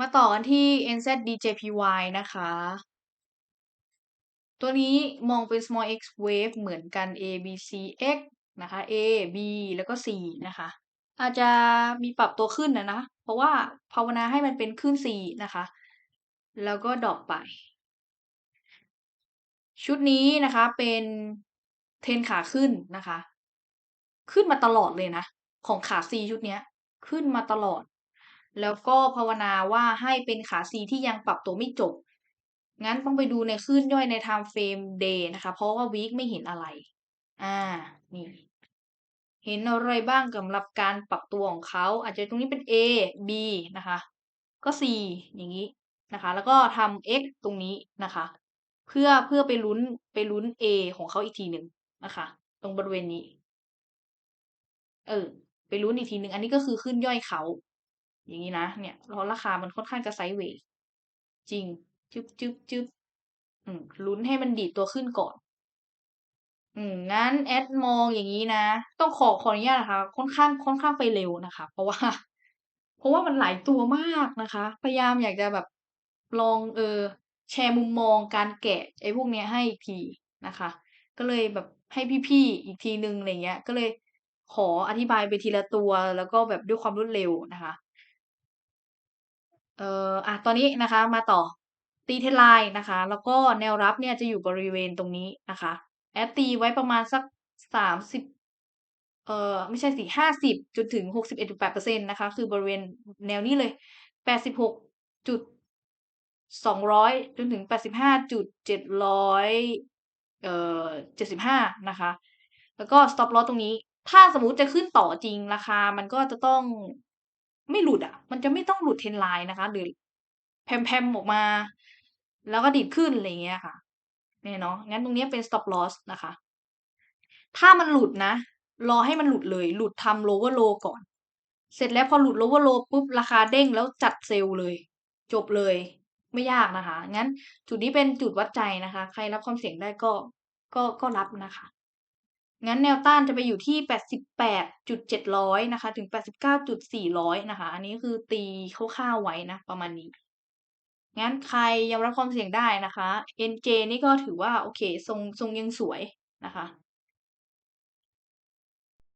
มาต่อกันที่ NZDJPY นะคะ ตัวนี้มองเป็น small x wave เหมือนกัน A B C X นะคะ A B แล้วก็ C นะคะ อาจจะมีปรับตัวขึ้นนะนะ เพราะว่าภาวนาให้มันเป็นขึ้น C นะคะ แล้วก็ดรอปไป ชุดนี้นะคะเป็นเทนขาขึ้นนะคะ ขึ้นมาตลอดเลยนะ ของขา C ชุดนี้ขึ้นมาตลอด แล้วก็ภาวนาว่าให้เป็นขา C ที่ยังปรับตัวไม่จบ งั้นต้องไปดูในคลื่นย่อยใน time frame day นะคะ เพราะว่า week ไม่เห็นอะไร อ่า นี่ เห็นอะไรบ้างสำหรับการปรับตัวของเขา อาจจะตรงนี้เป็น A B นะคะ ก็ C อย่างนี้นะคะ แล้วก็ทำ X ตรงนี้นะคะ เพื่อเพื่อไปลุ้นไปลุ้น A ของเขาอีกทีหนึ่งนะคะ ตรงบริเวณนี้ เออ ไปลุ้นอีกทีหนึ่ง อันนี้ก็คือขึ้นย่อยเขา อย่างนี้นะเนี่ยเพราราคามันค่อนข้างจะไซด์เวย์จริง จึ๊บจึ๊บจึ๊บอืมลุ้นให้มันดีดตัวขึ้นก่อน อืมงั้นแอดมองอย่างนี้นะ ต้องขอขออนุญาตนะคะ ค่อนข้างค่อนข้างไปเร็วนะคะ เพราะว่า เพราะว่ามันหลายตัวมากนะคะ พยายามอยากจะแบบลองเออแชร์มุมมองการแกะไอ้พวกเนี้ยให้อีกทีนะคะ ก็เลยแบบให้พี่ๆอีกทีนึงอะไรเงี้ย ก็เลยขออธิบายไปทีละตัวแล้วก็แบบด้วยความรวดเร็วนะคะ เอ่ออะตอนนี้นะคะมาต่อตีเทรนไลน์นะคะ แล้วก็แนวรับเนี่ยจะอยู่บริเวณตรงนี้นะคะ แอดตีไว้ประมาณสักสามสิบเอ่อไม่ใช่สิห้าสิบจนถึงหกสิบเอ็ดจุดแปดเปอร์เซ็นต์นะคะ คือบริเวณแนวนี้เลยแปดสิบหกจุดสองร้อยจนถึงแปดสิบห้าจุดเจ็ดร้อยเอ่อเจ็ดสิบห้านะคะ แล้วก็ stop loss ตรงนี้ ถ้าสมมุติจะขึ้นต่อจริงราคา มันก็จะต้อง ไม่หลุดอะ มันจะไม่ต้องหลุดเทนไลน์นะคะหรือแพมๆออกมา แล้วก็ดีดขึ้นอะไรเงี้ยค่ะเนี่ยเนาะงั้นตรงนี้เป็น stop loss นะคะ ถ้ามันหลุดนะ รอให้มันหลุดเลย หลุดทำ lower low ก่อน เสร็จแล้วพอหลุด lower low ปุ๊บ ราคาเด้งแล้วจัดเซลล์เลย จบเลยไม่ยากนะคะ งั้นจุดนี้เป็นจุดวัดใจนะคะ ใครรับความเสี่ยงได้ก็ก็ก็รับนะคะ งั้นแนวต้านจะไปอยู่ที่ 88.700 นะคะ ถึง 89.400 นะคะ อันนี้คือตีคร่าวๆไว้นะ ประมาณนี้ งั้นใครยอมรับความเสี่ยงได้นะคะ NJ นี่ก็ถือว่า โอเค ทรงทรงยังสวยนะคะ